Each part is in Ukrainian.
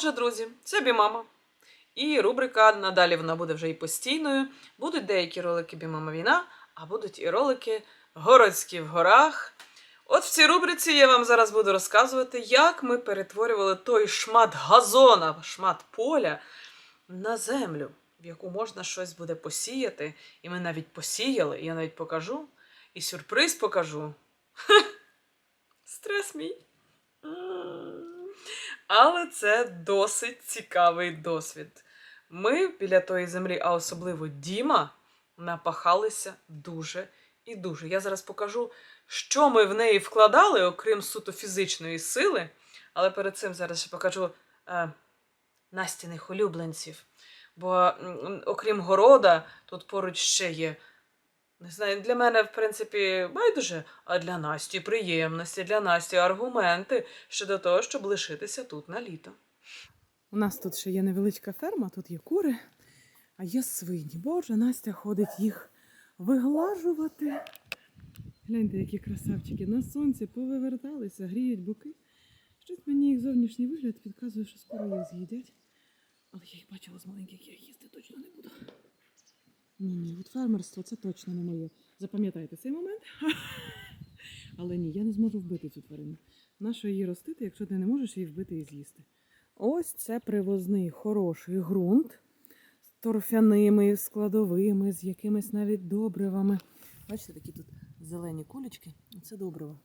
Отже, друзі, це Бімама. І рубрика надалі вона буде вже і постійною. Будуть деякі ролики Бімама Війна, а будуть і ролики Городські в горах. От в цій рубриці я вам зараз буду розказувати, як ми перетворювали той шмат газона, шмат поля на землю, в яку можна щось буде посіяти. І ми навіть посіяли, я навіть покажу. І сюрприз покажу. Стрес мій. Але це досить цікавий досвід. Ми біля тої землі, а особливо Діма, напахалися дуже і дуже. Я зараз покажу, що ми в неї вкладали, окрім суто фізичної сили. Але перед цим зараз ще покажу е, Настіних улюбленців. Бо, окрім города, тут поруч ще є. Не знаю, для мене, в принципі, байдуже, а для Насті приємності, для Насті аргументи щодо того, щоб лишитися тут на літо. У нас тут ще є невеличка ферма, тут є кури, а є свині. Боже, Настя ходить їх виглажувати. Гляньте, які красавчики на сонці повиверталися, гріють боки. Щось мені їх зовнішній вигляд підказує, що скоро їх з'їдять. Але я їх бачила з маленьких, я їсти точно не буду. Ні, ні, от фермерство це точно не моє. Запам'ятайте цей момент. Але ні, я не зможу вбити цю тварину. Нащо її ростити, якщо ти не можеш її вбити і з'їсти? Ось це привозний хороший ґрунт з торфяними складовими, з якимись навіть добривами. Бачите, такі тут зелені кулечки. Це добриво.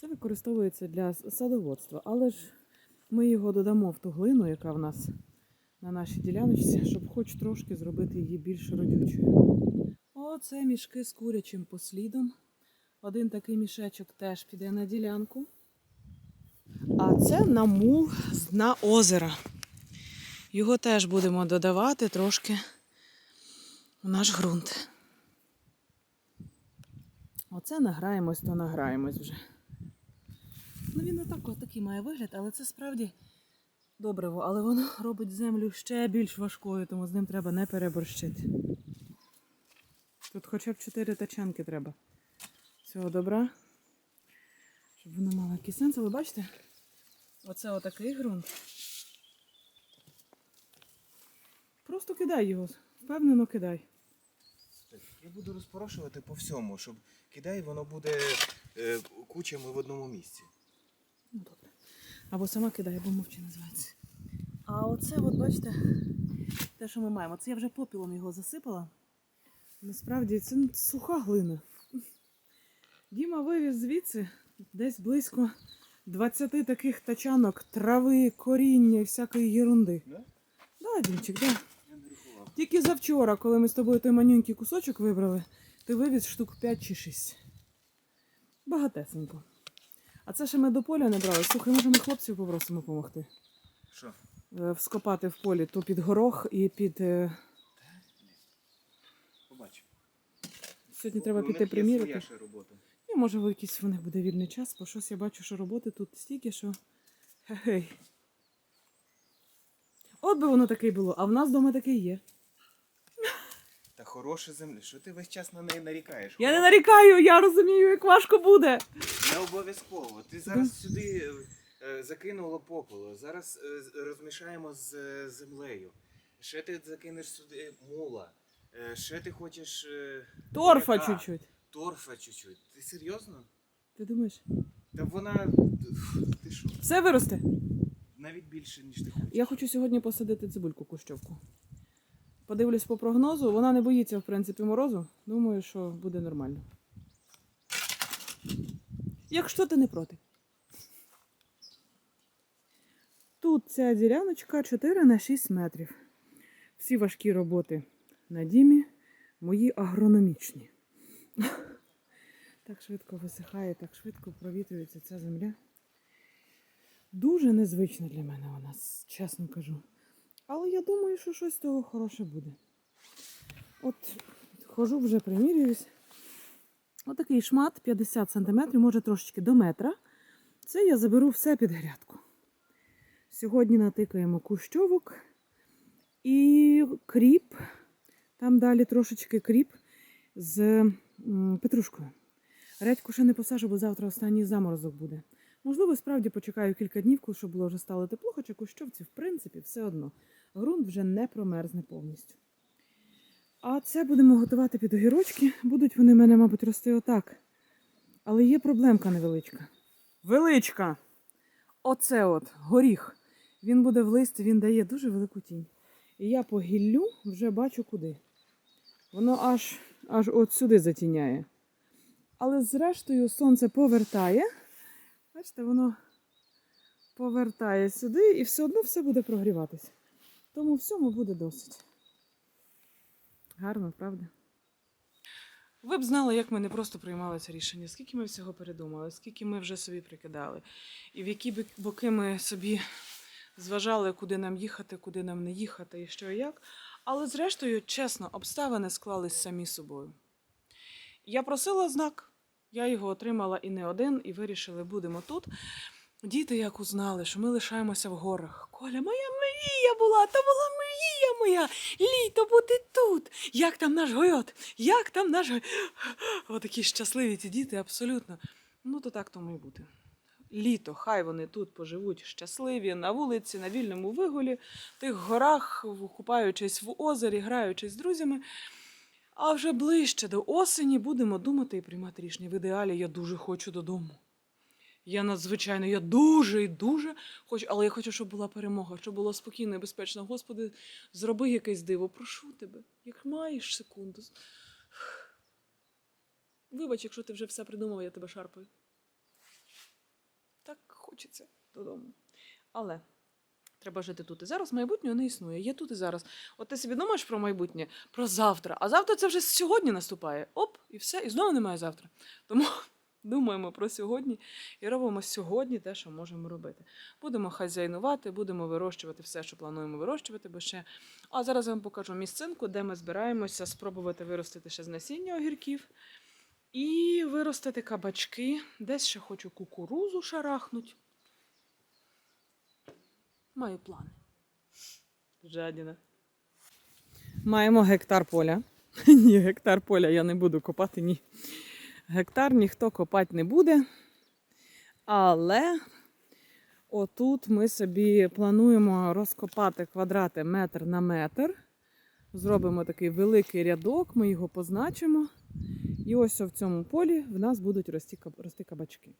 Це використовується для садоводства, але ж ми його додамо в ту глину, яка в нас на нашій діляночці, щоб хоч трошки зробити її більш родючою. Оце мішки з курячим послідом. Один такий мішечок теж піде на ділянку. А це намул з дна озера. Його теж будемо додавати трошки в наш ґрунт. Оце награємось, то награємось вже. Ну він отак, отакий має вигляд, але це справді добриво, але воно робить землю ще більш важкою, тому з ним треба не переборщити. Тут хоча б 4 тачанки треба цього добра, щоб воно мало якийсь сенс. Ви бачите? Оце отакий ґрунт. Просто кидай його, впевнено кидай. Я буду розпорошувати по всьому, щоб кидай, воно буде е, кучами в одному місці. Ну, добре. Або сама кидай, або мовчи називається. А оце, от бачите, те, що ми маємо. Це я вже попілом його засипала. Насправді це ну, суха глина. Діма вивіз звідси десь близько 20 таких тачанок трави, коріння і всякої єрунди. Да? Да, Дімчик, да. Тільки завчора, коли ми з тобою той манюнький кусочок вибрали, ти вивіз штук 5 чи 6. Багатесенько. А це ще ми до поля не брали. Слухай, може ми хлопців попросимо допомогти. Що? Е, Вскопати в полі то під горох і під. е, Побачимо. Сьогодні треба піти приміряти. своя ще робота. І може в якийсь у них буде вільний час, бо щось я бачу, що роботи тут стільки, що. Гей. От би воно таке й було, а в нас вдома таке є. Та хороша земля. Що ти весь час на неї нарікаєш? Я не нарікаю, я розумію, як важко буде. Не обов'язково. Ти зараз сюди е, закинула попелу. Зараз е, розмішаємо з е, землею. Ще ти закинеш сюди мула. Е, ще ти хочеш. е, Торфа буряка. чуть-чуть. Торфа чуть-чуть. Ти серйозно? Ти думаєш? Та вона. Ти що? Все виросте. Навіть більше, ніж ти хочеш. Я хочу сьогодні посадити цибульку кущовку. Подивлюсь по прогнозу. Вона не боїться, в принципі, морозу. Думаю, що буде нормально. Якщо ти не проти. Тут ця діляночка 4 на 6 метрів. Всі важкі роботи на дімі, мої агрономічні. Так швидко висихає, так швидко провітрюється ця земля. Дуже незвична для мене вона, чесно кажу. Але я думаю, що щось з того хороше буде. От хожу вже примірююсь. Отакий шмат 50 см, може трошечки до метра. Це я заберу все під грядку. Сьогодні натикаємо кущовок і кріп. Там далі трошечки кріп з петрушкою. Редьку ще не посажу, бо завтра останній заморозок буде. Можливо, справді почекаю кілька днів, коли щоб було вже стало тепло, хоча кущовці, в принципі, все одно. Ґрунт вже не промерзне повністю. А це будемо готувати під огірочки. Будуть вони в мене, мабуть, рости отак. Але є проблемка невеличка. Величка! Оце от горіх. Він буде в листі, він дає дуже велику тінь. І я по гіллю вже бачу куди. Воно аж, аж от сюди затіняє. Але зрештою сонце повертає. Бачите, воно повертає сюди і все одно все буде прогріватися. Тому всьому буде досить. Гарно, правда? Ви б знали, як ми не просто приймали це рішення, скільки ми всього передумали, скільки ми вже собі прикидали, і в які боки ми собі зважали, куди нам їхати, куди нам не їхати і що і як. Але зрештою, чесно, обставини склались самі собою. Я просила знак, я його отримала і не один, і вирішили, будемо тут. Діти як узнали, що ми лишаємося в горах. Коля, моя мрія була, то була мрія моя. Літо бути тут. Як там наш гойот? Як там наш? Отакі щасливі ці діти, абсолютно. Ну, то так тому і бути. Літо, хай вони тут поживуть щасливі на вулиці, на вільному вигулі, в тих горах, купаючись в озері, граючись з друзями. А вже ближче до осені будемо думати і приймати рішення. В ідеалі я дуже хочу додому. Я надзвичайно, я дуже і дуже хочу, але я хочу, щоб була перемога, щоб було спокійно і безпечно. Господи, зроби якесь диво, прошу тебе, як маєш секунду. Вибач, якщо ти вже все придумав, я тебе шарпаю. Так хочеться додому. Але треба жити тут і зараз. Майбутнього не існує. Є тут і зараз. От ти собі думаєш про майбутнє, про завтра. А завтра це вже сьогодні наступає. Оп, і все, і знову немає завтра. Тому думаємо про сьогодні і робимо сьогодні те, що можемо робити. Будемо хазяйнувати, будемо вирощувати все, що плануємо вирощувати, бо ще. А зараз я вам покажу місцинку, де ми збираємося спробувати виростити ще з насіння огірків. І виростити кабачки. Десь ще хочу кукурузу шарахнуть. Маю плани. Жадіна. Маємо гектар поля. Ні, гектар поля я не буду копати, ні. Гектар ніхто копати не буде. Але отут ми собі плануємо розкопати квадрати метр на метр. Зробимо такий великий рядок, ми його позначимо. І ось в цьому полі в нас будуть рости, рости кабачки.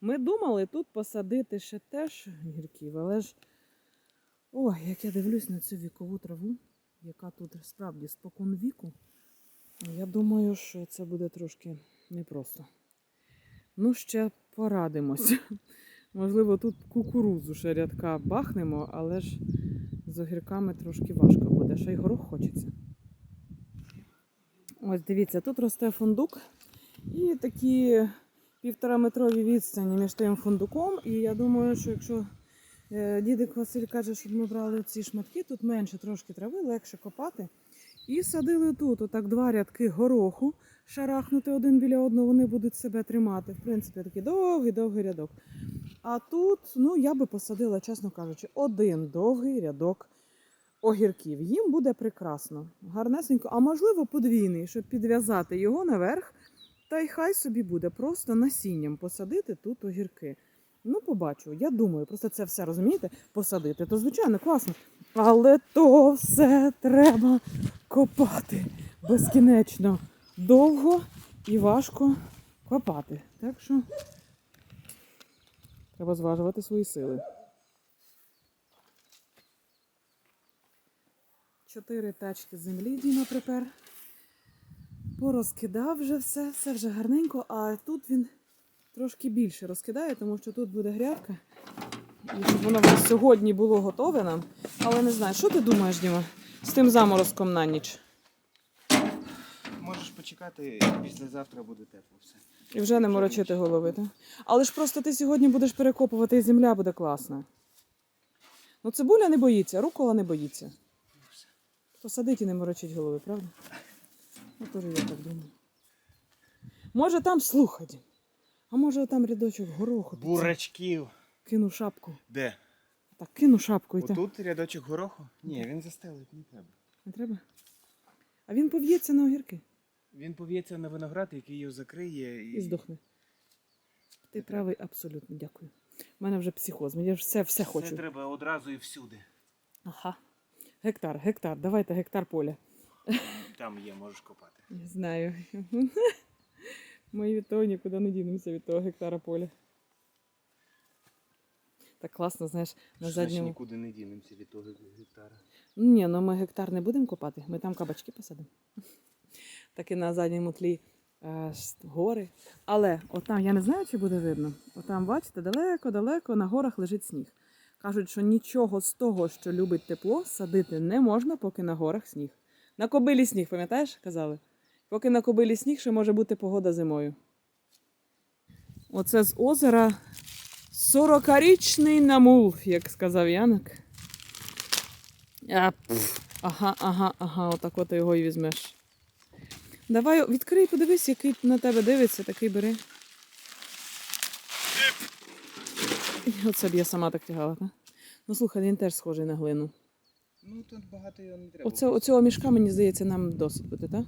Ми думали тут посадити ще теж гірків, але ж ой, як я дивлюсь на цю вікову траву, яка тут справді спокон віку, я думаю, що це буде трошки непросто. Ну, ще порадимося. Можливо, тут кукурудзу ще рядка бахнемо, але ж з огірками трошки важко буде. Ще й горох хочеться. Ось дивіться, тут росте фундук і такі півтораметрові відстані між тим фундуком. І я думаю, що якщо дідик Василь каже, щоб ми брали ці шматки, тут менше трошки трави, легше копати. І садили тут отак два рядки гороху, шарахнути один біля одного, вони будуть себе тримати. В принципі, такий довгий-довгий рядок. А тут, ну, я би посадила, чесно кажучи, один довгий рядок огірків. Їм буде прекрасно, гарнесенько, а можливо подвійний, щоб підв'язати його наверх. Та й хай собі буде просто насінням посадити тут огірки. Ну, побачу, я думаю, просто це все розумієте, посадити, то звичайно класно. Але то все треба копати безкінечно довго і важко копати. Так що треба зважувати свої сили. Чотири тачки землі Діма припер. Порозкидав вже все, все вже гарненько, а тут він трошки більше розкидає, тому що тут буде грядка. І щоб воно вже сьогодні було готове нам. Але не знаю, що ти думаєш, Діма, з тим заморозком на ніч? Можеш почекати, післязавтра буде тепло все. І вже не морочити голови, так? Але ж просто ти сьогодні будеш перекопувати, і земля буде класна. Ну, цибуля не боїться, рукола не боїться. То садить і не морочить голови, правда? Ну, теж я так думаю. Може там слухай, Дім. А може там рядочок гороху. ти це, Бурачків. Кину шапку. Де? Так, кину шапку і так. Отут рядочок гороху? Ні, він застелить, не треба. Не треба? А він пов'ється на огірки Він пов'ється на виноград, який його закриє і здохне. Ти правий абсолютно, дякую. У мене вже психоз, мені вже все, все хочу. Це треба одразу і всюди. Ага. Гектар, гектар, давайте гектар поля. Там є, можеш копати. Не знаю. Ми від того нікуди не дінемося від того гектара поля. Так класно, знаєш, на Що значить задньому. нікуди не дінемося від того гектара. Ні, ну ми гектар не будемо копати, ми там кабачки посадимо. Так і на задньому тлі е, ж гори. Але отам, я не знаю, чи буде видно. Отам, бачите, далеко-далеко на горах лежить сніг. Кажуть, що нічого з того, що любить тепло, садити не можна, поки на горах сніг. На кобилі сніг, пам'ятаєш? Казали? Поки на кобилі сніг, ще може бути погода зимою. Оце з озера 40-річний намул, як сказав Янок. А, ага, ага, ага, отак от його і візьмеш. Давай відкрий, подивись, який на тебе дивиться, такий бери. Оце б я сама так тягала, так? Ну слухай, він теж схожий на глину. Ну тут багато його не треба. Оце, оцього мішка, мені здається, нам досить буде, так?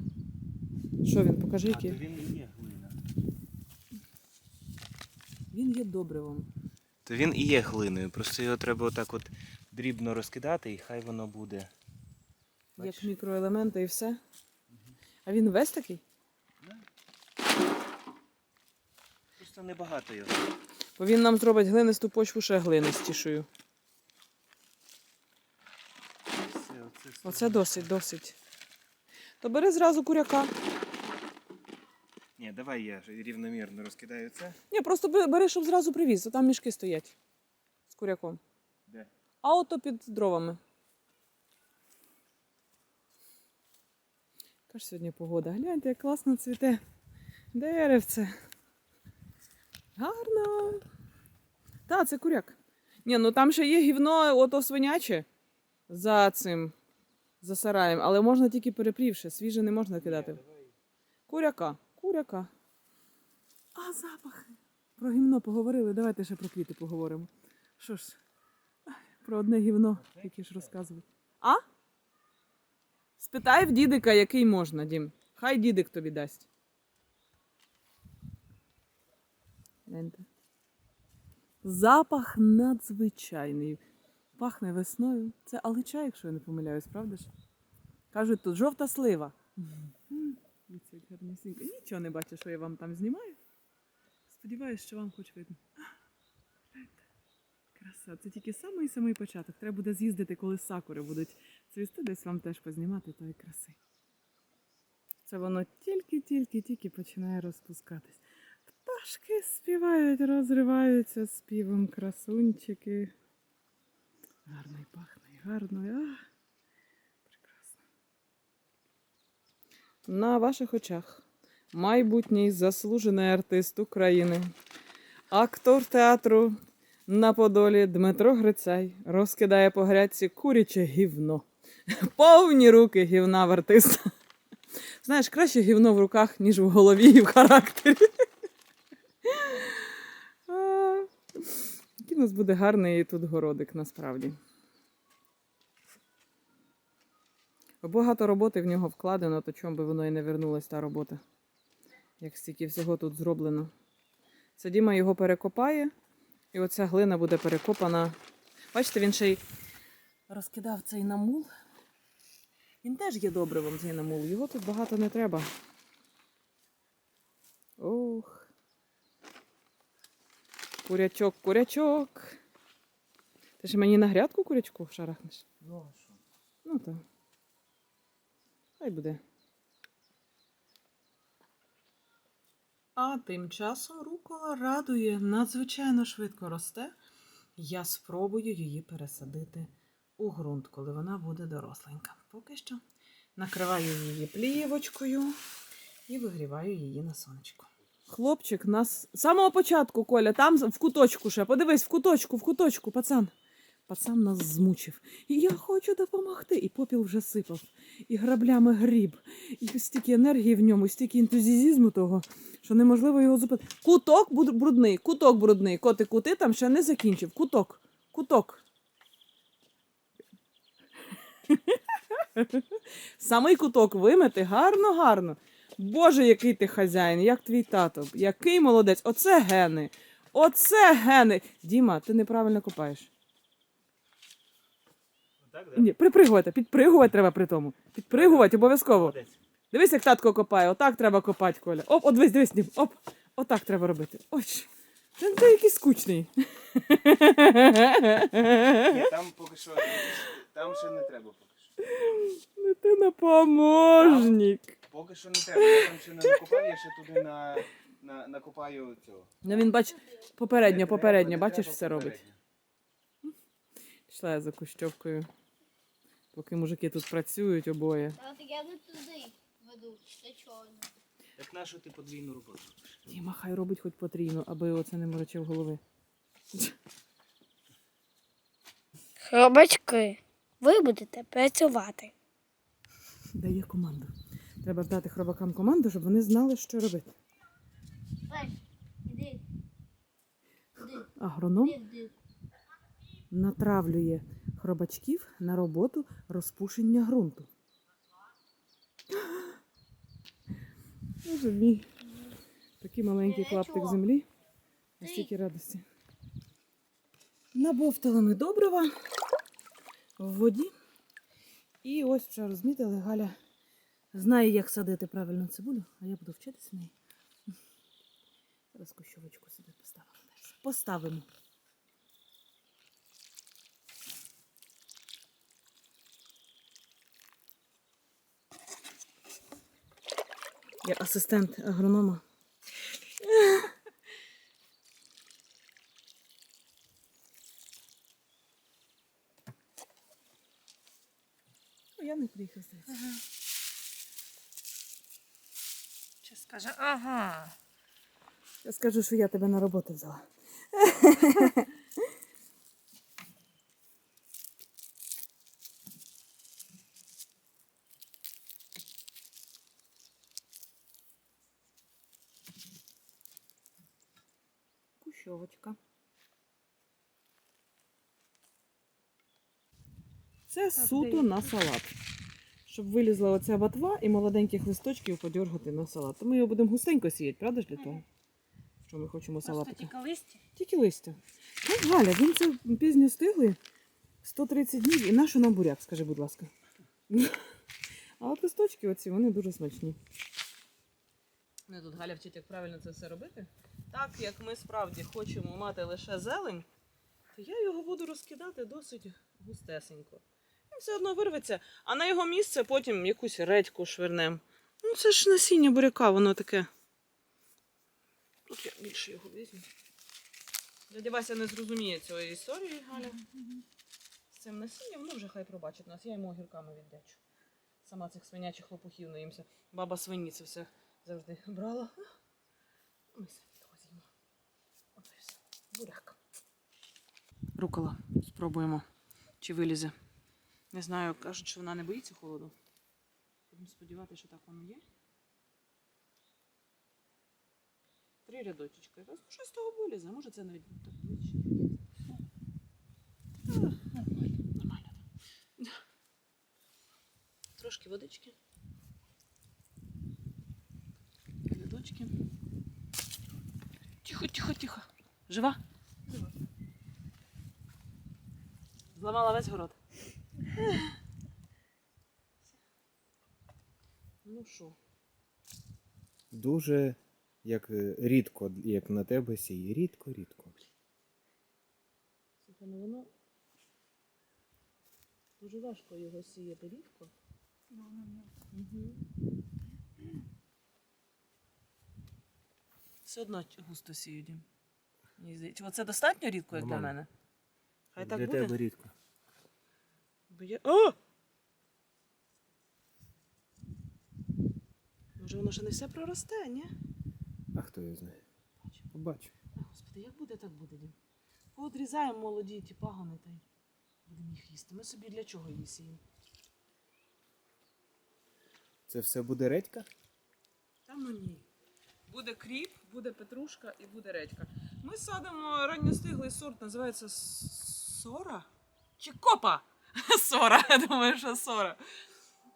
Що він, покажи, А, то який. він і є глина. Він є добривом. То він і є глиною, просто його треба отак от дрібно розкидати і хай воно буде. Як Бачиш? мікроелементи і все. А він весь такий? Просто небагато його. Бо він нам зробить глинисту почву ще глинистішою. Все, оце. Оце досить, досить. То бери зразу куряка. Ні, давай я рівномірно розкидаю це. Ні, просто бери, щоб зразу привіз, а там мішки стоять з куряком. Де? А ото під дровами. Яка ж сьогодні погода? Гляньте, як класно цвіте деревце. Гарно. Та, це куряк. Ні, ну там ще є гівно ото свиняче за цим, за сараєм, але можна тільки перепрівши, свіже не можна кидати. Куряка, куряка. А запахи. Про гімно поговорили, давайте ще про квіти поговоримо. Що ж, про одне гівно, яке ж розказувати. А? Спитай в дідика, який можна, Дім. Хай дідик тобі дасть. Запах надзвичайний. Пахне весною. Це алича, якщо я не помиляюсь, правда ж? Кажуть, тут жовта слива. Дивіться, як. Нічого не бачу, що я вам там знімаю. Сподіваюсь, що вам хоч видно. Краса. Це тільки самий самий початок. Треба буде з'їздити, коли сакури будуть цвісти, десь вам теж познімати тої краси. Це воно тільки-тільки-тільки починає розпускатись. Пташки співають, розриваються співом красунчики. Гарно пахне, гарно. і, А, прекрасно. На ваших очах майбутній заслужений артист України, актор театру на Подолі Дмитро Грицай розкидає по грядці куряче гівно. Повні руки гівна в артиста. Знаєш, краще гівно в руках, ніж в голові і в характері. Який у нас буде гарний тут городик насправді. Багато роботи в нього вкладено, то чому би воно і не вернулась та робота. Як стільки всього тут зроблено. Це Діма його перекопає, і оця глина буде перекопана. Бачите, він ще й розкидав цей намул. Він теж є добривом, цей намул. Його тут багато не треба. Ох. Курячок, курячок. Ти ж мені на грядку курячку шарахнеш? Ну, а що? Ну так. Хай буде. А тим часом рукола радує, надзвичайно швидко росте. Я спробую її пересадити у ґрунт, коли вона буде доросленька. Поки що накриваю її плівочкою і вигріваю її на сонечку. Хлопчик нас з самого початку, Коля, там в куточку ще. Подивись, в куточку, в куточку, пацан. Пацан нас змучив. Я хочу допомогти. І попіл вже сипав, і граблями гріб, і стільки енергії в ньому, стільки ентузіазму того, що неможливо його зупинити. Куток брудний, куток брудний. Коти кути там ще не закінчив. Куток, куток. Самий куток вимити гарно, гарно. Боже, який ти хазяїн, як твій тато, який молодець. Оце гени. Оце гени. Діма, ти неправильно копаєш. Так, Ні, припригувати, підпригувати треба при тому. Підпригувати обов'язково. Дивись, як татко копає, отак треба копати, Коля. Оп, от дивись, дивись, оп, отак треба робити. Ось. Ти, ти якийсь скучний. Ні, там поки що. Там ще не треба поки що. Ну ти напоможник. Поки що не треба. Я там ще не накопав, я ще туди на, на, накопаю цього. Ну він бач, попередньо, попередньо, бачиш, все робить. Пішла я за кущовкою. Поки мужики тут працюють обоє. Та я не туди веду, це чорно. Так нашу ти подвійну роботу. Діма, хай робить хоч потрійно, аби оце не морочив голови. Хробачки, ви будете працювати. Дає команду. Треба дати хробакам команду, щоб вони знали, що робити. Іди, Агроном іди, іди. натравлює хробачків на роботу розпушення ґрунту. Боже мій. Такий маленький клаптик землі. А стільки радості. Набовтали ми добрива в воді. І ось вже розмітили, Галя знає, як садити правильно цибулю, а я буду вчитися неї. Зараз кощовочку сюди поставимо. Поставимо. Я асистент агронома. Я не приїхав, здається. Чи скаже, ага. Я скажу, що я тебе на роботу взяла. Кущовочка. Це суто на салат. Щоб вилізла оця ботва і молоденьких листочків подергати на салат. То ми його будемо густенько сіяти, правда ж для того? Що ми хочемо салатики? листі. Тільки листя. Ну, Галя, він це пізньо стиглий. 130 днів і нащо нам буряк, скажи, будь ласка. А от листочки оці, вони дуже смачні. Мене тут Галя вчить, як правильно це все робити. Так як ми справді хочемо мати лише зелень, то я його буду розкидати досить густесенько. Він все одно вирветься, а на його місце потім якусь редьку швирнем. Ну це ж насіння буряка, воно таке. Тут я більше його візьму. Дядя Вася не зрозуміє цієї історії, Галя. З цим насінням, ну вже хай пробачить нас, я йому огірками віддячу. Сама цих свинячих лопухів наїмся. Баба свині це все завжди брала. А Ми самі того з'їмо. От і все. Буряк. Рукола. Спробуємо, чи вилізе. Не знаю, кажуть, що вона не боїться холоду. Будемо сподіватися, що так воно є. Три рядочечка. Якраз ну, щось з того вилізе. Може це навіть так ближче. Нормально, нормально. Трошки водички. Рядочки. Тихо, тихо, тихо. Жива? Жива. Зламала весь город. Ну що? Дуже як е, рідко, як на тебе сіє. Рідко, рідко. Слухай, ну воно дуже важко його сіяти рідко. Угу. Все одно густо сію, Дім. Мені здається, оце достатньо рідко, як для Нормально. мене. Хай так Для буде. тебе рідко. Бо я... О! Може, воно ще не все проросте, ні? А хто його знає? Побачу. Ой, Господи, як буде, так буде, Дім. Поодрізаємо молоді ті пагони та й будемо їх їсти. Ми собі для чого її сіємо? Це все буде редька? Та ну ні. Буде кріп, буде петрушка і буде редька. Ми садимо ранньостиглий сорт, називається сора? Чи копа? Сора, я думаю, що сора.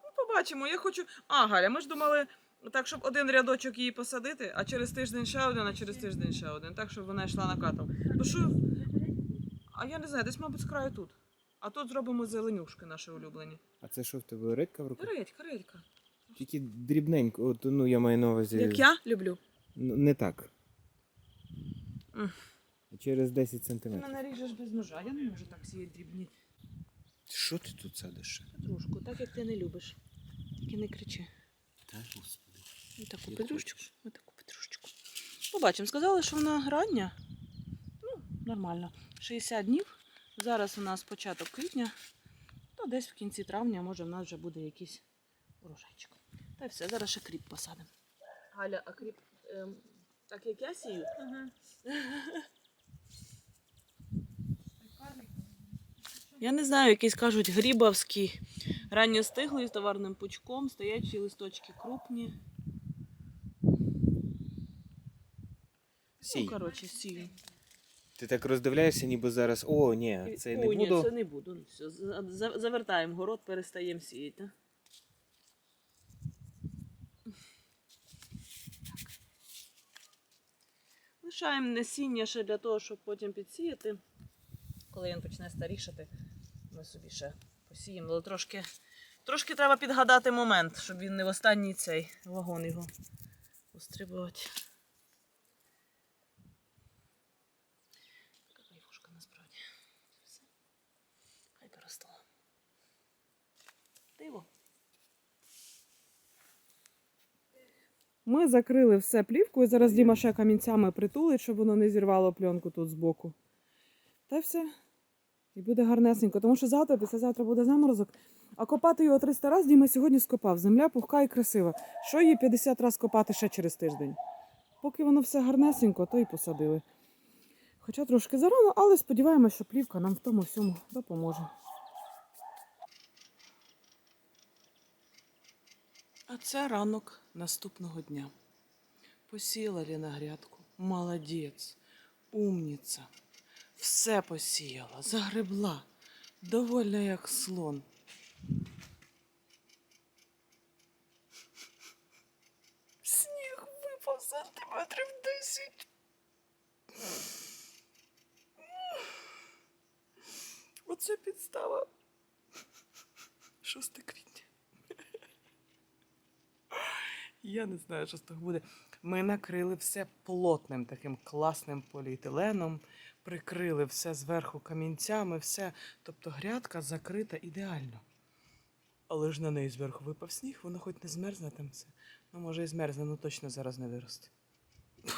Ну, побачимо. Я хочу. А, Галя, ми ж думали Так, щоб один рядочок її посадити, а через тиждень ще один, а через тиждень ще один. Так, щоб вона йшла накатом. Бо що? А я не знаю, десь, мабуть, з краю тут. А тут зробимо зеленюшки наші улюблені. А це що в тебе редька в руках? Редька, редька. Тільки дрібненько, от, ну я маю на увазі. Як я люблю. Не так. Через 10 Ти сантиметрів. мене ріжеш без ножа, я не можу так сіяти дрібні. Що ти тут садиш? Петрушку, так як ти не любиш. Тільки не кричи. Та господи. Отаку петрушечку. Отаку петрушечку. Побачимо. Сказали, що вона рання. Ну, нормально. 60 днів. Зараз у нас початок квітня. То десь в кінці травня, може, в нас вже буде якийсь урожайчик. Та й все, зараз ще кріп посадимо. Галя, а кріп ем, так як я сію? Я не знаю, якісь кажуть грібовський. Ранньостиглий з товарним пучком, стоячі листочки крупні. Сій. Ну, коротше, сію. Ти так роздивляєшся, ніби зараз. О, ні, це не Ой, буду. Ні, це не буду. Ну, Все, за- за- завертаємо город, перестаємо сіяти. Лишаємо насіння ще для того, щоб потім підсіяти. Коли він почне старішати, ми собі ще посіємо. Але трошки, трошки треба підгадати момент, щоб він не в останній цей вагон його устрибувати. Така кайфушка насправді. Все. Хай доросла. Диво. Ми закрили все плівкою. Зараз Діма ще камінцями притулить, щоб воно не зірвало пленку тут збоку. Та все. І буде гарнесенько, тому що завтра, післязавтра буде заморозок. А копати його 300 разів Діма сьогодні скопав. Земля пухка і красива. Що її 50 разів копати ще через тиждень? Поки воно все гарнесенько, то й посадили. Хоча трошки зарано, але сподіваємося, що плівка нам в тому всьому допоможе. А це ранок наступного дня. Посіяла Ліна грядку. Молодець, умніця. Все посіяла, загребла, довольна як слон. Сніг випав сантиметрів десять. Оце підстава. 6 квітня. Я не знаю, що з того буде. Ми накрили все плотним таким класним поліетиленом, прикрили все зверху камінцями, все. Тобто грядка закрита ідеально. Але ж на неї зверху випав сніг, воно хоч не змерзне там все. Ну, може, і змерзне, ну точно зараз не виросте.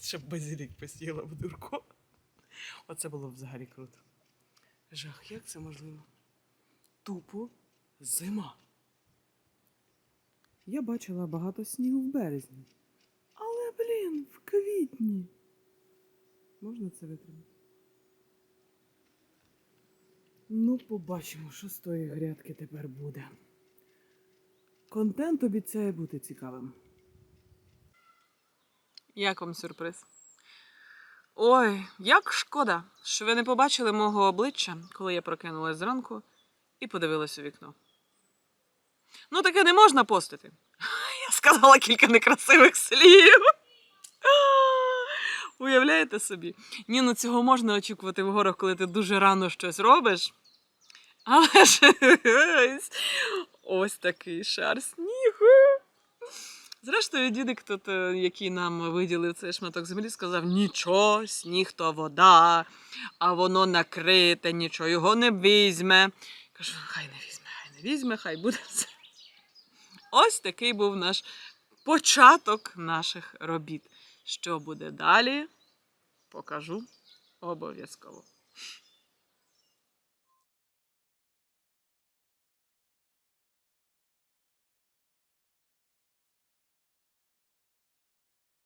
Щоб базилік посіяла в дурку. Оце було б взагалі круто. Жах, як це можливо? Тупо зима. Я бачила багато снігу в березні. Але, блін, в квітні. Можна це витримати? Ну, побачимо, що з тої грядки тепер буде. Контент обіцяє бути цікавим. Як вам сюрприз? Ой, як шкода, що ви не побачили мого обличчя, коли я прокинулась зранку і подивилась у вікно. Ну, таке не можна постити. Я сказала кілька некрасивих слів. Уявляєте собі? Ні, ну цього можна очікувати в горах, коли ти дуже рано щось робиш. Але ж ось, такий шар снігу. Зрештою, дідик тут, е, який нам виділив цей шматок землі, сказав: нічого, сніг то вода, а воно накрите, нічого його не візьме. Кажу, хай не візьме, хай не візьме, хай буде все. Ось такий був наш початок наших робіт. Що буде далі, покажу обов'язково.